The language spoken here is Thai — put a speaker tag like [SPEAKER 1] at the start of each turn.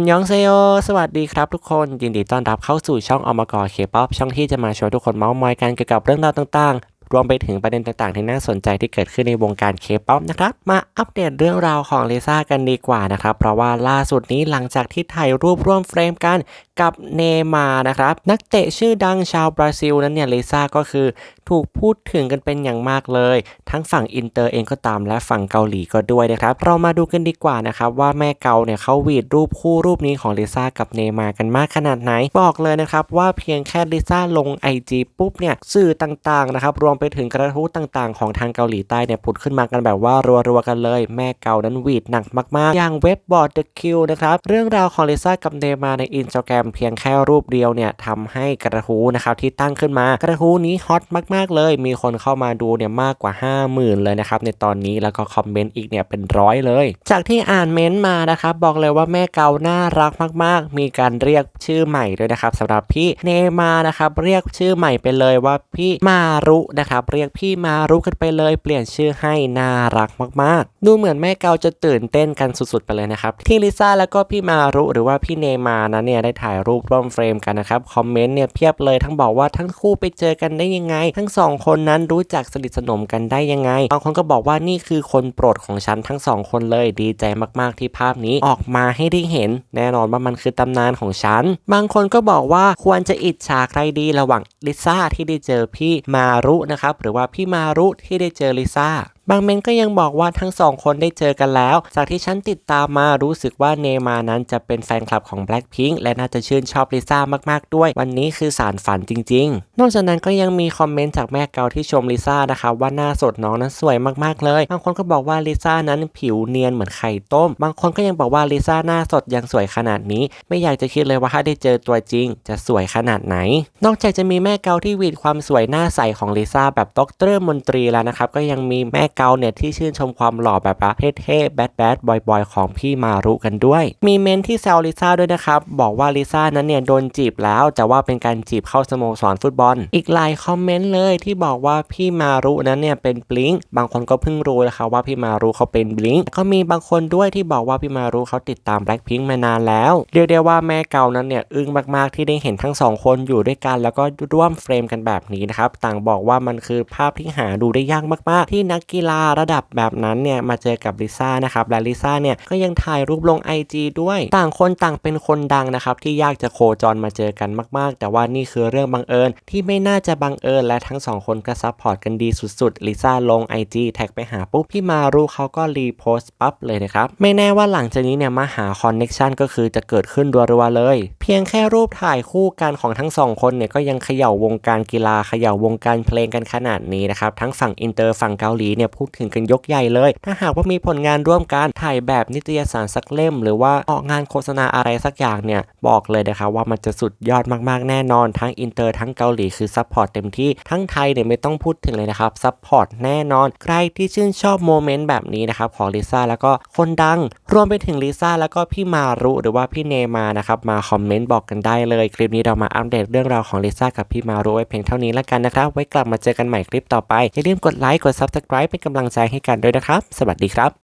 [SPEAKER 1] อันยองเซโยสวัสดีครับทุกคน ยินดีต้อนรับเข้าสู่ช่องอมกรเคป๊อปช่องที่จะมาชวนทุกคนเมาส์มอยกันเกี่ยวกับเรื่องราวต่างๆ รวมไปถึงประเด็นต่างๆ ที่น่าสนใจที่เกิดขึ้นในวงการเคป๊อปนะครับ มาอัปเดตเรื่องราวของลิซ่ากันดีกว่านะครับ เพราะว่าล่าสุดนี้หลังจากที่ถ่ายรูปร่วมเฟรมกันกับเนมานะครับ นักเตะชื่อดังชาวบราซิลนั้นเนี่ยลิซ่าก็คือ ถูกพูดถึงกันเป็นอย่างมากเลย ทั้งฝั่งอินเตอร์เองก็ตามและฝั่งเกาหลีก็ด้วยนะครับ เรามาดูกันดีกว่านะครับว่าแม่เกาเนี่ยเขาวีดรูปคู่รูปนี้ของลิซ่ากับเนย์มาร์กันมากขนาดไหน บอกเลยนะครับว่าเพียงแค่ลิซ่าลง IG ปุ๊บเนี่ยสื่อต่างๆนะครับรวมไปถึงกระทู้ต่างๆ ของทางเกาหลีใต้เนี่ยผุดขึ้นมากันแบบว่ารัวๆกันเลย แม่เกานั้นวีดหนักมากๆ อย่างเว็บบอร์ด The Q นะครับเรื่องราวของลิซ่ากับเนย์มาในอินสตาแกรมเพียงแค่รูปเดียวเนี่ยทำให้กระทู้นะครับที่ตั้งขึ้นมากระทู้นี้ฮอตมากๆเลย มีคนเข้ามาดูเนี่ยมากกว่า 50,000 เลยนะครับในตอนนี้แล้วก็คอมเมนต์อีกเนี่ยเป็นร้อยเลย จากที่อ่านเม้นต์มานะครับบอกเลยว่าแม่เกาน่ารักมาก ๆ มีการเรียกชื่อใหม่ด้วยนะครับสำหรับพี่เนมานะครับเรียกชื่อใหม่ไปเลยว่าพี่มารุนะครับเรียกพี่มารุกันไปเลย เปลี่ยนชื่อให้น่ารักมาก ๆ ดูเหมือนแม่เกาจะตื่นเต้นกันสุด ๆ ไปเลยนะครับที่ลิซ่าแล้วก็พี่มารุหรือว่าพี่เนมานะเนี่ยได้ถ่ายรูปร่วมเฟรมกันนะครับคอมเมนต์เนี่ยเพียบเลยทั้งบอกว่าทั้งคู่ไปเจอกันได้ยังไงทั้งสองคนนั้นรู้จักสนิทสนมกันได้ยังไง บางคนก็บอกว่านี่คือคนโปรดของฉันทั้งสองคนเลยดีใจมากๆที่ภาพนี้ออกมาให้ได้เห็น แน่นอนว่ามันคือตำนานของฉัน บางคนก็บอกว่าควรจะอิจฉาใครดีระหว่างลิซ่าที่ได้เจอพี่มารุนะครับหรือว่าพี่มารุที่ได้เจอลิซ่าบางเมนก็ยังบอกว่าทั้งสองคนได้เจอกันแล้ว จากที่ฉันติดตามมารู้สึกว่าเนมานั้นจะเป็นแฟนคลับของ Blackpink และน่าจะชื่นชอบลิซ่ามากๆด้วย วันนี้คือสารฝันจริง ๆ นอกจากนั้นก็ยังมีคอมเมนต์จากแม่เกาที่ชมลิซ่านะคะว่าหน้าสดน้องนั้นสวยมากๆเลย บางคนก็บอกว่าลิซ่านั้นผิวเนียนเหมือนไข่ต้ม บางคนก็ยังบอกว่าลิซ่าหน้าสดยังสวยขนาดนี้ ไม่อยากจะคิดเลยว่าถ้าได้เจอตัวจริง จะสวยขนาดไหน นอกจากจะมีแม่เกาที่วีดความสวยหน้าใสของลิซ่าแบบดรมนตรีแล้วนะครับก็ยังมีแม่เกาเนี่ยที่ชื่นชมความหล่อแบบว่าเท่ๆแบดแบดบอยบอยของพี่มารุกันด้วย มีเมนที่แซวลิซ่าด้วยนะครับ บอกว่าลิซ่านั้นเนี่ยโดนจีบแล้วแต่ว่าเป็นการจีบเข้าสโมสรฟุตบอล อีกหลายคอมเมนต์เลยที่บอกว่าพี่มารุนั้นเนี่ยเป็นบลิงบางคนก็เพิ่งรู้นะคะว่าพี่มารุเขาเป็นบลิงก็มีบางคนด้วยที่บอกว่าพี่มารุเขาติดตามแบล็คพิงมานานแล้วเรียกได้ว่าแม่เก่านั้นเนี่ยอึ้งมากๆที่ได้เห็นทั้งสองคนอยู่ด้วยกัน แล้วก็ร่วมเฟรมกันแบบนี้นะครับต่างบอกว่ามันคือภาพที่หาดูได้ยากมากๆ ที่นักกีฬาระดับแบบนั้นเนี่ยมาเจอกับลิซ่านะครับและลิซ่าเนี่ยก็ยังถ่ายรูปลง IG ด้วย ต่างคนต่างเป็นคนดังนะครับที่ยากจะโคจรมาเจอกันมากๆ แต่ว่านี่คือเรื่องบังเอิญที่ไม่น่าจะบังเอิญและทั้งสองคนก็ซัพพอร์ตกันดีสุดๆลิซ่าลง IG แท็กไปหาปุ๊บพี่มารู้เขาก็รีโพสต์ปั๊บเลยนะครับไม่แน่ว่าหลังจากนี้เนี่ยมาหาคอนเน็ชันก็คือจะเกิดขึ้นรัวๆเลย พียงแค่รูปถ่ายคู่กันของทั้งสองคนเนี่ยก็ยังเขย่าวงการกีฬาเขย่าวงการเพลงกันขนาดนี้นะครับทั้งฝั่งอินเตอร์ฝั่งเกาหลีเนี่ยพูดถึงกันยกใหญ่เลย ถ้าหากว่ามีผลงานร่วมกันถ่ายแบบนิตยสารสักเล่ม หรือว่าออกงานโฆษณาอะไรสักอย่างเนี่ยบอกเลยนะครับว่ามันจะสุดยอดมากๆแน่นอน ทั้งอินเตอร์ทั้งเกาหลีคือซัพพอร์ตเต็มที่ทั้งไทยเนี่ยไม่ต้องพูดถึงเลยนะครับซัพพอร์ตแน่นอน ใครที่ชื่นชอบโมเมนต์แบบนี้นะครับของลิซ่าแล้วก็คนดัง รวมไปถึงลิซ่าแล้วก็พี่มารุหรือว่าพี่เนมานะครับมาคอมเมนต์บอกกันได้เลย คลิปนี้เรามาอัปเดตเรื่องราวของลิซ่ากับพี่มารุไว้เพียงเท่านี้แล้วกันนะครับ ไว้กลับมาเจอกันใหม่คลิปต่อไป อย่าลืมกดไลค์ กด Subscribe เป็นกำลังใจให้กันด้วยนะครับ สวัสดีครับ